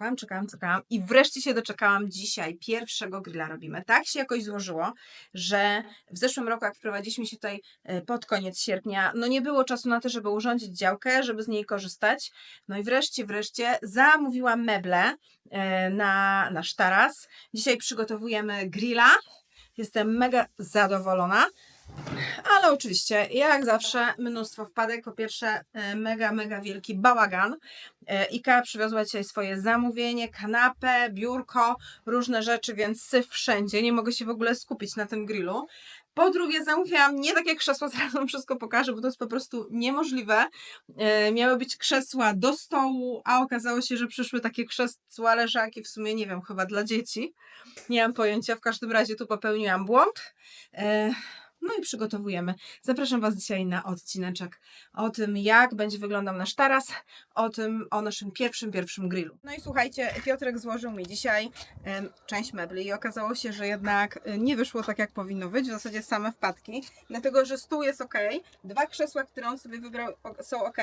czekałam, czekałam, czekałam i wreszcie się doczekałam dzisiaj. Pierwszego grilla robimy. Tak się jakoś złożyło, że w zeszłym roku, jak wprowadziliśmy się tutaj e, pod koniec sierpnia, no nie było czasu na to, żeby urządzić działkę, żeby z niej korzystać. No i wreszcie, wreszcie zamówiłam meble e, na nasz taras. Dzisiaj przygotowujemy grilla. Jestem mega zadowolona. Ale oczywiście, jak zawsze, mnóstwo wpadek. Po pierwsze, e, mega, mega wielki bałagan. E, IKEA przywiozła dzisiaj swoje zamówienie, kanapę, biurko, różne rzeczy, więc syf wszędzie. Nie mogę się w ogóle skupić na tym grillu. Po drugie, zamówiłam nie takie krzesła, zaraz wam wszystko pokażę, bo to jest po prostu niemożliwe. E, miały być krzesła do stołu, a okazało się, że przyszły takie krzesła leżaki, w sumie nie wiem, chyba dla dzieci. Nie mam pojęcia, w każdym razie tu popełniłam błąd. E, no i przygotowujemy. Zapraszam Was dzisiaj na odcineczek o tym, jak będzie wyglądał nasz taras, o tym, o naszym pierwszym, pierwszym grillu. No i słuchajcie, Piotrek złożył mi dzisiaj em, część mebli i okazało się, że jednak y, nie wyszło tak, jak powinno być, w zasadzie same wpadki, dlatego, że stół jest ok, dwa krzesła, które on sobie wybrał są ok,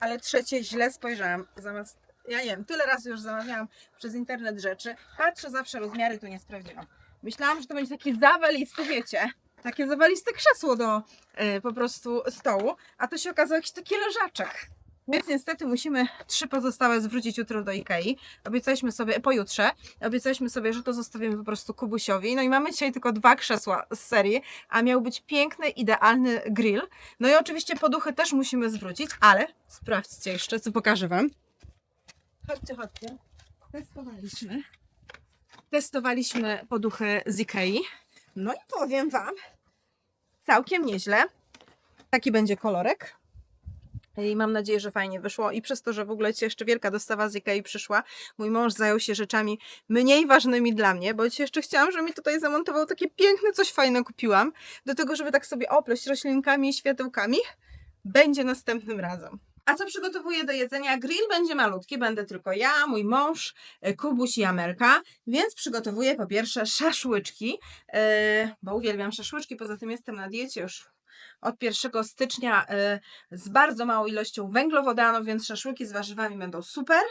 ale trzecie źle spojrzałam, zamiast ja nie wiem, tyle razy już zamawiałam przez internet rzeczy, patrzę zawsze rozmiary, tu nie sprawdziłam. Myślałam, że to będzie taki zawalisty, wiecie, takie zawaliste krzesło do e, po prostu stołu, a to się okazało jakiś taki leżaczek. Więc niestety musimy trzy pozostałe zwrócić jutro do Ikei. Obiecaliśmy sobie, pojutrze, obiecaliśmy sobie, że to zostawimy po prostu Kubusiowi. No i mamy dzisiaj tylko dwa krzesła z serii, a miał być piękny, idealny grill. No i oczywiście poduchy też musimy zwrócić, ale sprawdźcie jeszcze, co pokażę Wam. Chodźcie, chodźcie. Testowaliśmy. Testowaliśmy poduchy z Ikei. No i powiem Wam, całkiem nieźle. Taki będzie kolorek. I mam nadzieję, że fajnie wyszło. I przez to, że w ogóle ci jeszcze wielka dostawa z Ikei przyszła, mój mąż zajął się rzeczami mniej ważnymi dla mnie, bo dzisiaj jeszcze chciałam, żeby mi tutaj zamontował takie piękne, coś fajne kupiłam. Do tego, żeby tak sobie opleść roślinkami i światełkami. Będzie następnym razem. A co przygotowuję do jedzenia? Grill będzie malutki, będę tylko ja, mój mąż, e, Kubuś i Amerka, więc przygotowuję po pierwsze szaszłyczki, e, bo uwielbiam szaszłyczki, poza tym jestem na diecie już od 1 stycznia e, z bardzo małą ilością węglowodanów, więc szaszłyki z warzywami będą super.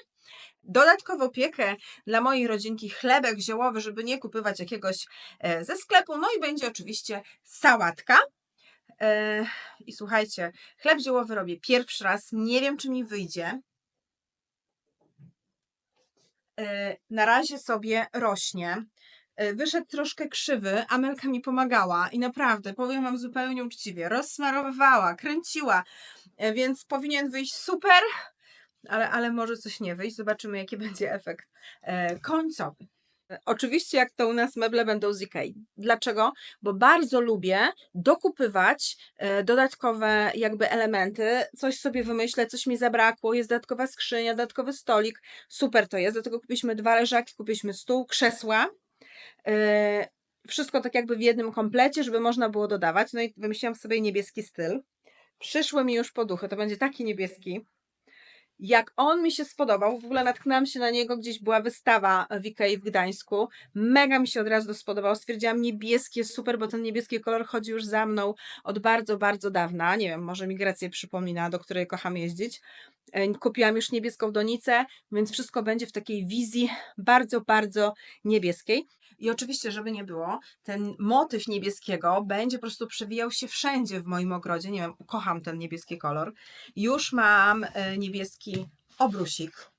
Dodatkowo piekę dla mojej rodzinki chlebek ziołowy, żeby nie kupywać jakiegoś ze sklepu. No i będzie oczywiście sałatka. I słuchajcie, chleb ziołowy robię pierwszy raz. Nie wiem, czy mi wyjdzie. E, Na razie sobie rośnie. E, Wyszedł troszkę krzywy, Amelka mi pomagała i naprawdę, powiem Wam zupełnie uczciwie, rozsmarowywała, kręciła, e, więc powinien wyjść super, ale, ale może coś nie wyjść. Zobaczymy, jaki będzie efekt końcowy. Oczywiście, jak to u nas meble będą z Ikei. Dlaczego? Bo bardzo lubię dokupywać e, dodatkowe jakby elementy. Coś sobie wymyślę, coś mi zabrakło, jest dodatkowa skrzynia, dodatkowy stolik. Super to jest. Dlatego kupiliśmy dwa leżaki, kupiliśmy stół, krzesła. E, Wszystko tak jakby w jednym komplecie, żeby można było dodawać. No i wymyśliłam sobie niebieski styl. Przyszły mi już poduchy. To będzie taki niebieski. Jak on mi się spodobał, w ogóle natknęłam się na niego, gdzieś była wystawa w Ikei w Gdańsku. Mega mi się od razu spodobał. Stwierdziłam, niebieskie, super, bo ten niebieski kolor chodzi już za mną od bardzo, bardzo dawna. Nie wiem, może mi Grecję przypomina, do której kocham jeździć. E, Kupiłam już niebieską donicę, więc wszystko będzie w takiej wizji bardzo, bardzo niebieskiej. I oczywiście, żeby nie było, ten motyw niebieskiego będzie po prostu przewijał się wszędzie w moim ogrodzie. Nie wiem, kocham ten niebieski kolor. Już mam e, niebieski obrusik.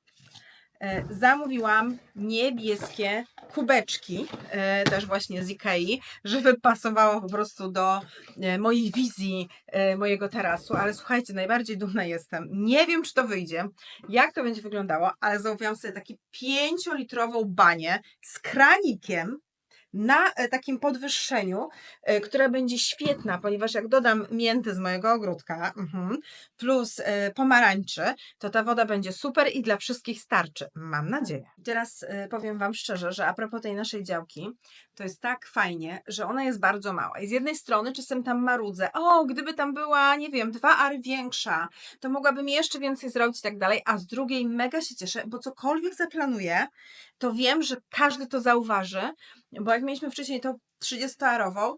E, Zamówiłam niebieskie kubeczki, e, też właśnie z Ikei, żeby pasowało po prostu do e, mojej wizji mojego tarasu. Ale słuchajcie, najbardziej dumna jestem. Nie wiem, czy to wyjdzie, jak to będzie wyglądało, ale zamówiłam sobie taki 5-litrową banię z kranikiem na e, takim podwyższeniu, e, która będzie świetna, ponieważ jak dodam mięty z mojego ogródka mhm, plus e, pomarańczy, to ta woda będzie super i dla wszystkich starczy. Mam nadzieję. Teraz powiem Wam szczerze, że a propos tej naszej działki, to jest tak fajnie, że ona jest bardzo mała. I z jednej strony czasem tam marudzę, o, gdyby tam była, nie wiem, dwa ary większa, to mogłabym jeszcze więcej zrobić i tak dalej, a z drugiej mega się cieszę, bo cokolwiek zaplanuję, to wiem, że każdy to zauważy, bo jak mieliśmy wcześniej tą 30-arową,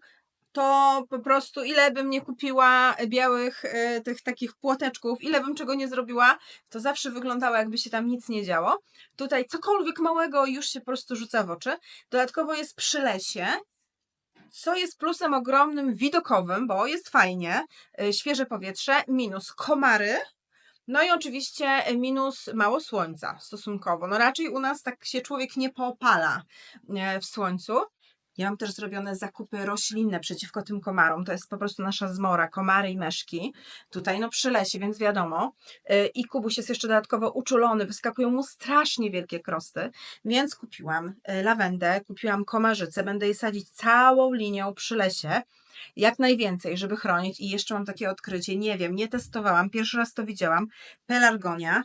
to po prostu ile bym nie kupiła białych e, tych takich płoteczków, ile bym czego nie zrobiła, to zawsze wyglądało jakby się tam nic nie działo. Tutaj cokolwiek małego już się po prostu rzuca w oczy. Dodatkowo jest przy lesie, co jest plusem ogromnym widokowym, bo jest fajnie, y, świeże powietrze, minus komary, no i oczywiście minus mało słońca stosunkowo. No raczej u nas tak się człowiek nie popala e, w słońcu. Ja mam też zrobione zakupy roślinne przeciwko tym komarom. To jest po prostu nasza zmora, komary i meszki. Tutaj no przy lesie, więc wiadomo. Y, I Kubuś jest jeszcze dodatkowo uczulony, wyskakują mu strasznie wielkie krosty, więc kupiłam y, lawendę, kupiłam komarzycę, będę jej sadzić całą linią przy lesie. Jak najwięcej, żeby chronić. I jeszcze mam takie odkrycie, nie wiem, nie testowałam, pierwszy raz to widziałam. Pelargonia,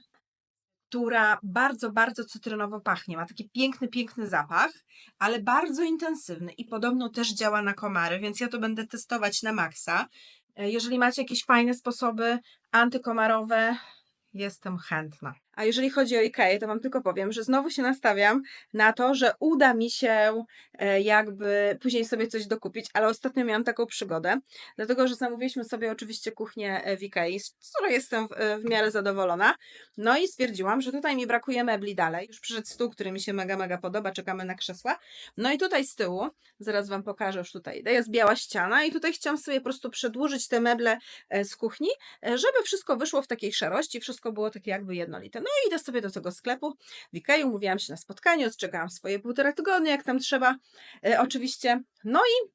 która bardzo, bardzo cytrynowo pachnie. Ma taki piękny, piękny zapach, ale bardzo intensywny i podobno też działa na komary, więc ja to będę testować na maksa. E, Jeżeli macie jakieś fajne sposoby antykomarowe, jestem chętna. A jeżeli chodzi o Ikea, to Wam tylko powiem, że znowu się nastawiam na to, że uda mi się e, jakby później sobie coś dokupić, ale ostatnio miałam taką przygodę, dlatego że zamówiliśmy sobie oczywiście kuchnię e, w Ikei, z której jestem w, e, w miarę zadowolona. No i stwierdziłam, że tutaj mi brakuje mebli dalej. Już przyszedł stół, który mi się mega, mega podoba, czekamy na krzesła. No i tutaj z tyłu, zaraz Wam pokażę już tutaj, jest biała ściana i tutaj chciałam sobie po prostu przedłużyć te meble z kuchni, żeby wszystko wyszło w takiej szarości, wszystko było takie jakby jednolite. No i idę sobie do tego sklepu w Ikei, umówiłam się na spotkanie, odczekałam swoje półtora tygodnia, jak tam trzeba, e, oczywiście. No i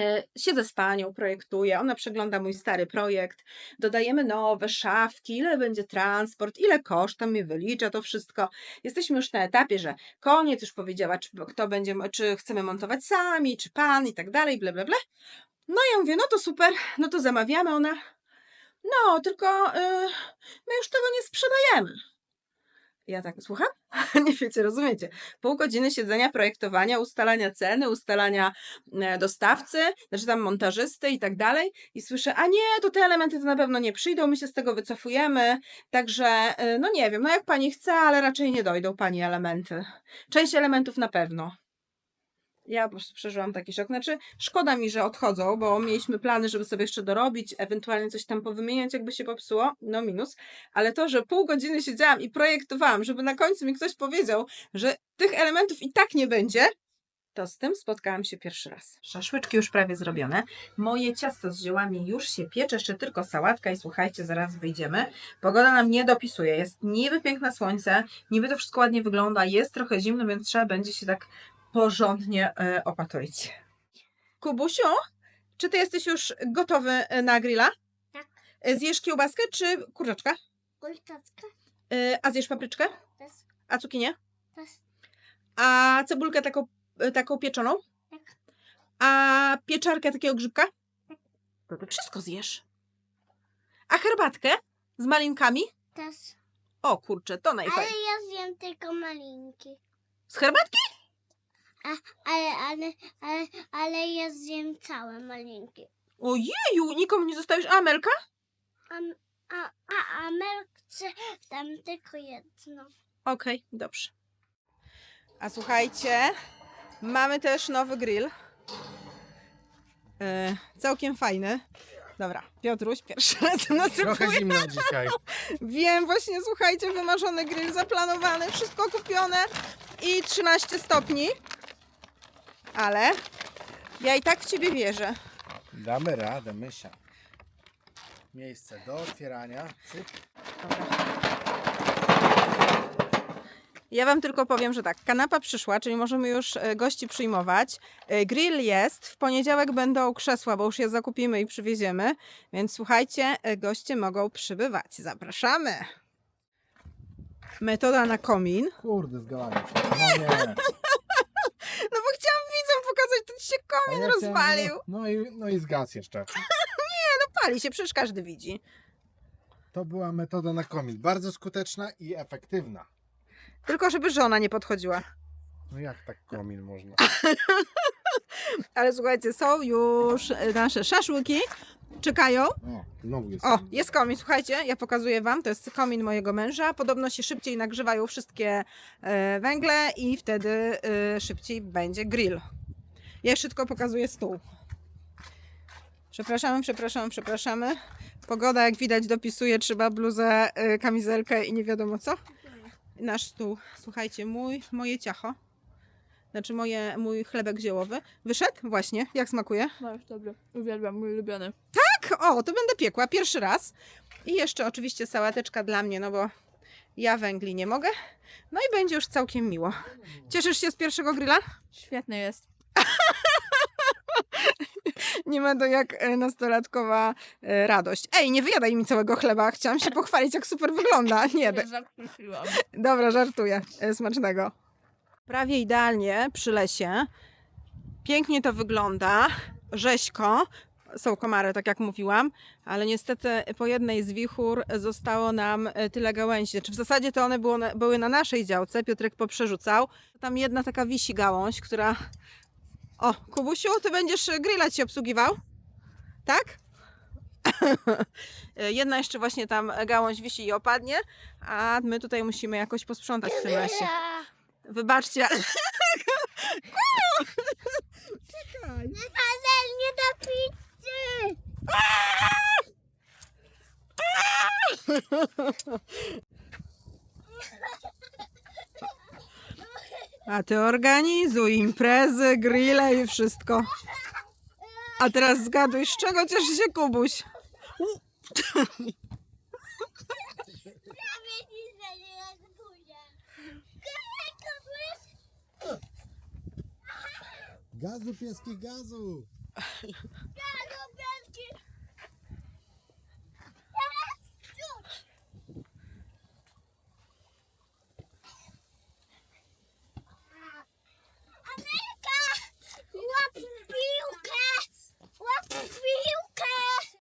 e, siedzę z panią, projektuję, ona przegląda mój stary projekt, dodajemy nowe szafki, ile będzie transport, ile koszt, tam mi wylicza to wszystko. Jesteśmy już na etapie, że koniec, już powiedziała, czy kto będzie, czy chcemy montować sami, czy pan i tak dalej, ble, ble, ble. No ja mówię, no to super, no to zamawiamy, ona, no tylko y, my już tego nie sprzedajemy. Ja tak, słucham? nie wiecie, rozumiecie. Pół godziny siedzenia, projektowania, ustalania ceny, ustalania e, dostawcy, znaczy tam montażysty i tak dalej. I słyszę, a nie, to te elementy to na pewno nie przyjdą, my się z tego wycofujemy. Także, y, no nie wiem, no jak pani chce, ale raczej nie dojdą pani elementy. Część elementów na pewno. Ja po prostu przeżyłam taki szok. Znaczy, szkoda mi, że odchodzą, bo mieliśmy plany, żeby sobie jeszcze dorobić, ewentualnie coś tam powymieniać, jakby się popsuło. No minus. Ale to, że pół godziny siedziałam i projektowałam, żeby na końcu mi ktoś powiedział, że tych elementów i tak nie będzie, to z tym spotkałam się pierwszy raz. Szaszłyczki już prawie zrobione. Moje ciasto z ziołami już się piecze, jeszcze tylko sałatka i słuchajcie, zaraz wyjdziemy. Pogoda nam nie dopisuje. Jest niby piękne słońce, niby to wszystko ładnie wygląda, jest trochę zimno, więc trzeba będzie się tak porządnie e, opatulić. Kubusiu, czy ty jesteś już gotowy e, na grilla? Tak. E, Zjesz kiełbaskę czy kurczaczka? Kultacka E, A zjesz papryczkę? też, A cukinię? też, A cebulkę taką, taką pieczoną? tak, A pieczarkę takiego grzybka? To ty wszystko zjesz. A herbatkę z malinkami? też. O kurczę, to Ale najfajniej. ja zjem tylko malinki. Z herbatki? Ale, ale, ale, ale ja zjem całe malinki. Ojeju, nikomu nie zostawisz. A Amelka? A, a, a, a Mel chce tam tylko jedno. Okej, dobrze. A słuchajcie, mamy też nowy grill. E, całkiem fajny. Dobra, Piotruś, pierwszy raz na Trochę zimno dzisiaj. Wiem, właśnie słuchajcie, wymarzony grill zaplanowany, wszystko kupione i 13 stopni. Ale ja i tak w ciebie wierzę. Damy radę, mysia. Miejsce do otwierania. Cyk. Ja Wam tylko powiem, że tak, kanapa przyszła, czyli możemy już e, gości przyjmować. E, Grill jest, w poniedziałek będą krzesła, bo już je zakupimy i przywieziemy. Więc słuchajcie, e, goście mogą przybywać. Zapraszamy. Metoda na komin. Kurde, zgalałem się. No nie. No bo chciałam widzom pokazać, to ci się A komin ja chciałem- rozwalił. No i, no i zgasł jeszcze. Pali się, przecież każdy widzi. To była metoda na komin. Bardzo skuteczna i efektywna. Tylko żeby żona nie podchodziła. No jak tak komin można? Ale słuchajcie, są już e, nasze szaszłyki. Czekają. O, znowu jest. O, komin. jest komin, słuchajcie, ja pokazuję Wam, to jest komin mojego męża. Podobno się szybciej nagrzewają wszystkie e, węgle i wtedy e, szybciej będzie grill. Ja jeszcze tylko pokazuję stół. Przepraszamy, przepraszamy, przepraszamy. Pogoda, jak widać, dopisuje, trzeba bluzę, y, kamizelkę i nie wiadomo co. Nasz stół. Słuchajcie, mój, moje ciacho. Znaczy moje, mój chlebek ziołowy. Wyszedł? Właśnie. Jak smakuje? No już dobry. Uwielbiam, mój ulubiony. Tak, o, to będę piekła pierwszy raz. I jeszcze oczywiście sałateczka dla mnie, no bo ja węgli nie mogę. No i będzie już całkiem miło. Cieszysz się z pierwszego grilla? Świetny jest. Nie ma to jak e, nastolatkowa e, radość. Ej, nie wyjadaj mi całego chleba. Chciałam się pochwalić, jak super wygląda. Nie, Zakruszyłam. dobra, żartuję. E, Smacznego. Prawie idealnie przy lesie. Pięknie to wygląda. Rzeźko. Są komary, tak jak mówiłam, ale niestety po jednej z wichur zostało nam tyle gałęzi. Znaczy w zasadzie to one było na, były na naszej działce, Piotrek poprzerzucał. Tam jedna taka wisi gałąź, która... O, Kubusiu, ty będziesz e, grilla ci obsługiwał? Tak? E, jedna jeszcze właśnie tam gałąź wisi i opadnie, a my tutaj musimy jakoś posprzątać w tym lesie. Wybaczcie, ale... Czekaj. Nie do pizzy! A ty organizuj imprezy, grille i wszystko. A teraz zgaduj, z czego cieszy się Kubuś? Gazu, pieski, gazu!